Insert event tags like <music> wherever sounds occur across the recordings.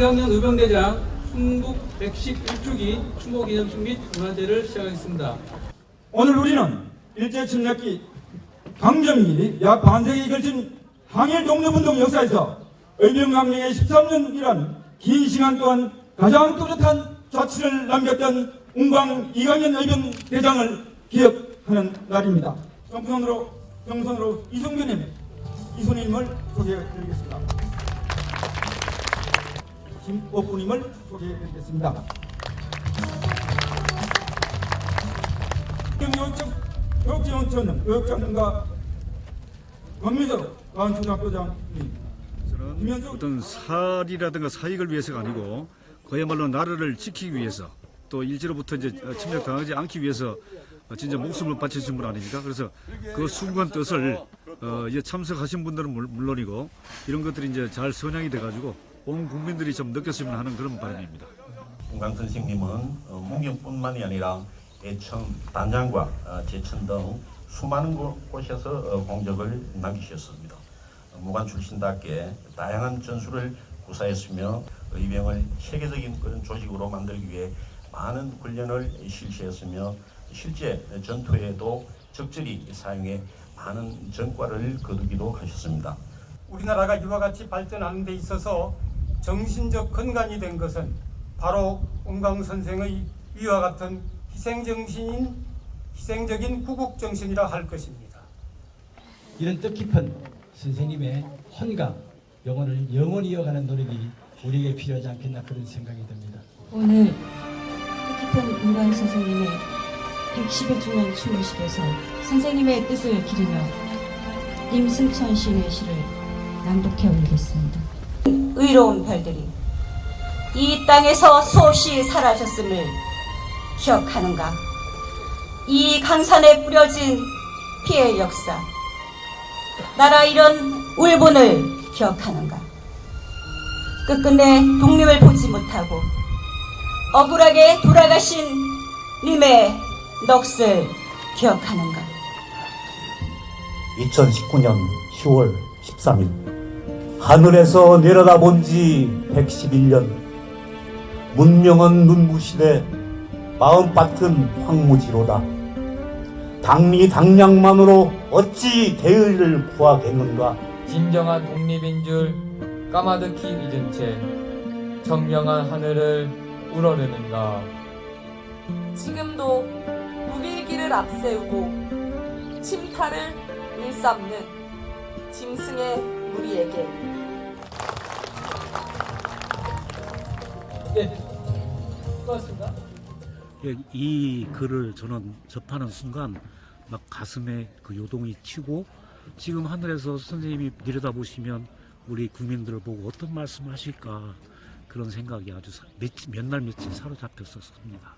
이강년 의병대장 순국 111주기 추모 기념식 및 문화제를 시작하겠습니다. 오늘 우리는 일제 침략기 강점기 약 반세기 걸친 항일 독립운동 역사에서 의병강령의 13년이란 긴 시간 동안 가장 뚜렷한 자취를 남겼던 운광 이강현 의병 대장을 기억하는 날입니다. 정선으로 정선으로 이승규님, 이순님을 소개해드리겠습니다. 김옥구님을 소개해드리겠습니다. 교육지원처는 강초등학교장님 저는 김현수- 어떤 살이라든가 사익을 위해서가 아니고 그야말로 나라를 지키기 위해서 또 일제로부터 이제 침략 당하지 않기 위해서 진짜 목숨을 바치신 분 아닙니까? 그래서 그 숭고한 뜻을 어, 이제 참석하신 분들은 물- 물론이고 이런 것들이 이제 잘 선양이 돼가지고 온 국민들이 좀 느꼈으면 하는 그런 바람입니다. 공강 선생님은 어, 문경뿐만이 아니라 예천, 단장과 어, 제천 등 수많은 곳- 곳에서 어, 공적을 남기셨습니다. 어, 무관 출신답게 다양한 전술을 구사했으며 의병을 세계적인 그런 조직으로 만들기 위해 많은 훈련을 실시했으며 실제 전투에도 적절히 사용해 많은 전과를 거두기도 하셨습니다. 우리나라가 이와 같이 발전하는 데 있어서 정신적 근간이 된 것은 바로 온강 선생의 이와 같은 희생정신인 희생적인 구국정신이라 할 것입니다. 이런 뜻깊은 선생님의 헌강, 영혼을 영원히 이어가는 노력이 우리에게 필요하지 않겠나 그런 생각이 듭니다. 오늘 뜻깊은 은광 선생님의 111주년 추모식에서 선생님의 뜻을 기리며 임승천 시인의 시를 낭독해 올리겠습니다. 의로운 별들이 이 땅에서 소시 사라졌음을 기억하는가? 이 강산에 뿌려진 피해 역사, 나라 이런 울분을 기억하는가? 끝끝내 독립을 보지 못하고 억울하게 돌아가신 님의 넋을 기억하는가? 2019년 10월 13일 하늘에서 내려다본 지 111년. 문명은 눈부시되 마음밭은 황무지로다. 당리 당량만으로 어찌 대의를 구하겠는가? 진정한 독립인 줄 까마득히 잊은 채 청명한 하늘을 우러르는가? 지금도 길을 앞세우고 침탈을 일삼는 짐승의 우리에게 네, 고맙습니다. 예, 이 글을 저는 접하는 순간 막 가슴에 그 요동이 치고 지금 하늘에서 선생님이 내려다보시면 우리 국민들을 보고 어떤 말씀을 하실까 그런 생각이 아주 몇날 며칠 사로잡혔었습니다.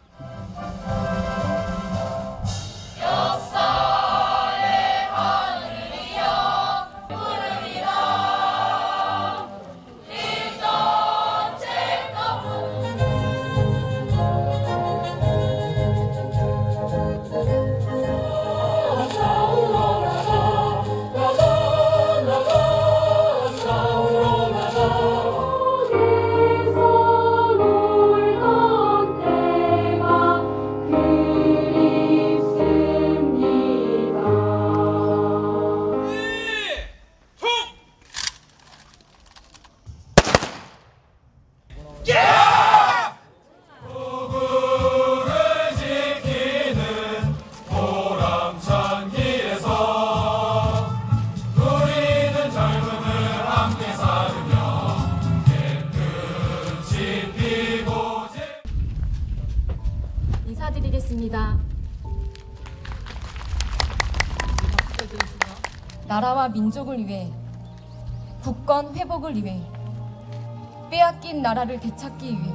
인사드리겠습니다. 나라와 민족을 위해 국권 회복을 위해 빼앗긴 나라를 되찾기 위해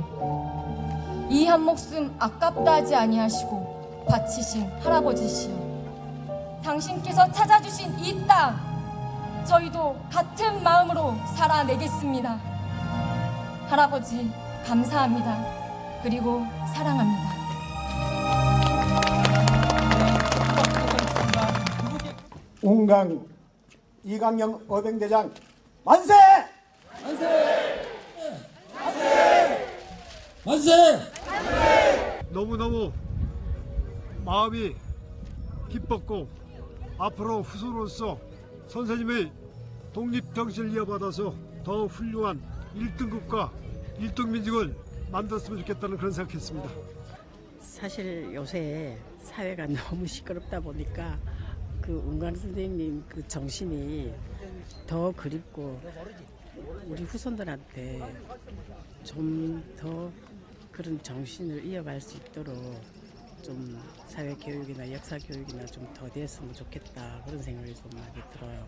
이 한 목숨 아깝다 하지 아니하시고 바치신 할아버지시여 당신께서 찾아주신 이 땅 저희도 같은 마음으로 살아내겠습니다. 할아버지 감사합니다. 그리고 사랑합니다 온강 이강영 어병대장 만세! 만세! 만세! 만세! 너무너무 마음이 기뻤고 앞으로 후손으로서 선생님의 독립정신을 이어받아서 더 훌륭한 1등국가 1등 민족을 만들었으면 좋겠다는 그런 생각했습니다. 사실 요새 사회가 <laughs> 너무 시끄럽다 보니까 그 운강 선생님 그 정신이 더 그립고 우리 후손들한테 좀 더 그런 정신을 이어갈 수 있도록 좀 사회 교육이나 역사 교육이나 좀 더 됐으면 좋겠다 그런 생각이 좀 많이 들어요.